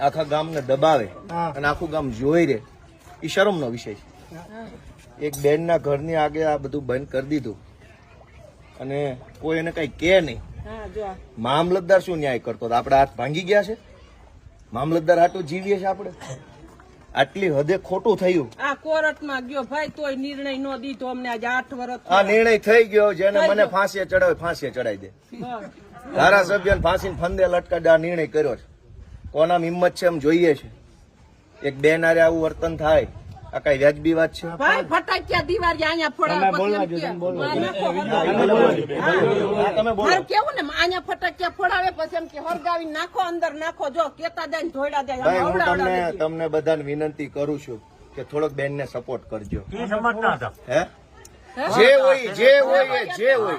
આખા ગામને દબાવે અને આખું ગામ જોઈ રે એ શરમનો વિષય છે. એક બેનના ઘરની આગે આ બધું બંધ કરી દીધું. અને કોઈ એને કઈ કે નહીં. મામલતદાર શું ન્યાય કરતો? આપણા હાથ ભાંગી ગયા છે? મામલતદાર હાટું જીવીએ છે આપણે? આટલી હદે ખોટું થયું. આ કોર્ટમાં ગયો ભાઈ તોય નિર્ણય નો દીધો અમને. આજે આઠ વર્ષ આ નિર્ણય થઈ ગયો જેને મને ફાંસીએ ચડાવે ફાંસીએ ચડાવી દે. ધારાસભ્ય ફાંસીને ફંદે લટકાડે આ નિર્ણય કર્યો છે. કોના હિંમત છે એમ જોઈએ છે. એક બેન આરે આવું વર્તન થાય આ કઈ વ્યાજબી વાત છે? ભાઈ ફટાક્યા દીવાર અહીંયા ફોડા બોલવા પછી જો, એમ તમે કે, જો. નાખો, હરગાવી." હા, તમે બોલો. કેવું ને અહીંયા ફટાક્યા ફોડાવે પછી એમ કે હરગાવી નાખો અંદર નાખો જો કેતા જાય ને ધોયડા જાય ભાઈ હું તમને તમને બધાને વિનંતી કરું છું કે થોડોક બેન ને સપોર્ટ કરજો હે? હે? જે હોય જે હોય જે હોય.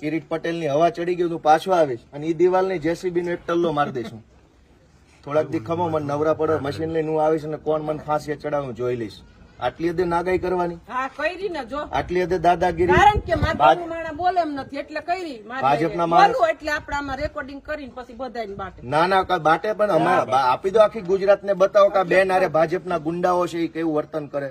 કિરીટ પટેલની હવા ચડી ગયું પાછો આવીશ. અને એ દિવાલની જેસીબી નો એક ટલ્લો મારી દઈશું થોડાક દી ખમો મને નવરા પડે મશીન લઈને હું આવીશ અને કોણ મને ફાંસી ચડાવું જોઈ લઈશ. આટલી હદે નાગાઈ કરવાની. આટલી હદે દાદાગીરી. ભાજપના ના ના બાટે પણ આપી દો આખી ગુજરાત ને બતાવો કે બેન આરે ભાજપના ગુંડાઓ છે એ કેવું વર્તન કરે.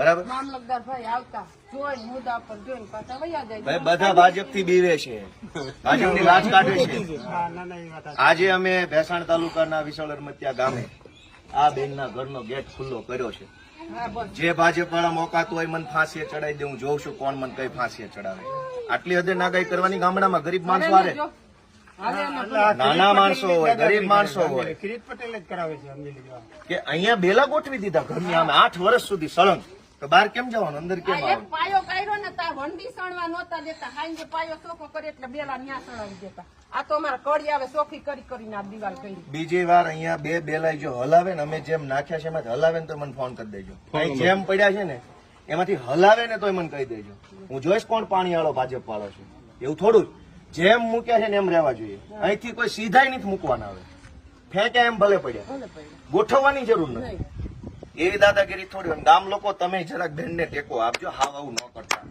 બરાબર? મામલતદાર ભાઈ આવતા. જોઈને મુદ્દા પર જોઈને પાછા વયા જાય. ભાઈ બધા ભાજપથી બીવે છે. ભાજપની લાજ કાઢે છે. હા ના ના એ વાત સાચી. આજે અમે ભેસાણ તાલુકાના વિશાળ રમતિયા ગામે આ બેનના ઘરનો ગેટ ખુલ્લો કર્યો છે. જે ભાજપ વાળા મોકાતું હોય મને ફાંસીએ ચડાવી દે હું જોઉં છું કોણ મને કઈ ફાંસીએ ચડાવે. આટલી હદે નાગાઈ કરવાની ગામડામાં ગરીબ માણસો હારે. જો. હાલે ને એટલે આ નાના માણસો હોય ગરીબ માણસો હોય. કિરીટ પટેલ જ કરાવે છે કે અહીંયા બેલા ગોઠવી દીધા ઘરની આમે આઠ વર્ષ સુધી સળંગ. તો બહાર કેમ જવાનું? અંદર કેમ પાયો કાઢ્યો ને તાર વંડી સણવા નહોતા દેતા. હાંજે પાયો ચોખ્ખો કરે એટલે બેલા ન્યા સણાવી દેતા. આ તો અમારા કડી આવે ચોખ્ખી કરી કરીને આ દિવાલ કરી. બીજી વાર અહીંયા બે બેલાઈ જો હલાવે ને અમે જેમ નાખ્યા છે એમાંથી હલાવે ને તો મને ફોન કરી દેજો. અહીં જેમ પડ્યા છે ને એમાંથી હલાવે ને તોય મને કહી દેજો. હું જોઈશ કોણ પાણી વાળો ભાજપ વાળો છે. એવું થોડું જ. જેમ મૂક્યા છે ને એમ રહેવા જોઈએ. અહીંથી કોઈ સીધાઈ નથી મૂકવાના આવે ફેંક્યા એમ ભલે પડ્યા. ગોઠવવાની જરૂર નથી. એવી દાદાગીરી થોડી. ગામ લોકો તમે જરાક બેનને ટેકો આપજો. હાવ આવું ન કરતા.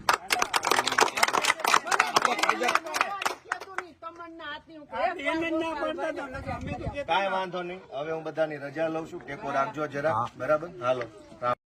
કાંઈ વાંધો નહીં. હવે હું બધાની રજા લઉં છું. ટેકો રાખજો જરા બરાબર? હાલો.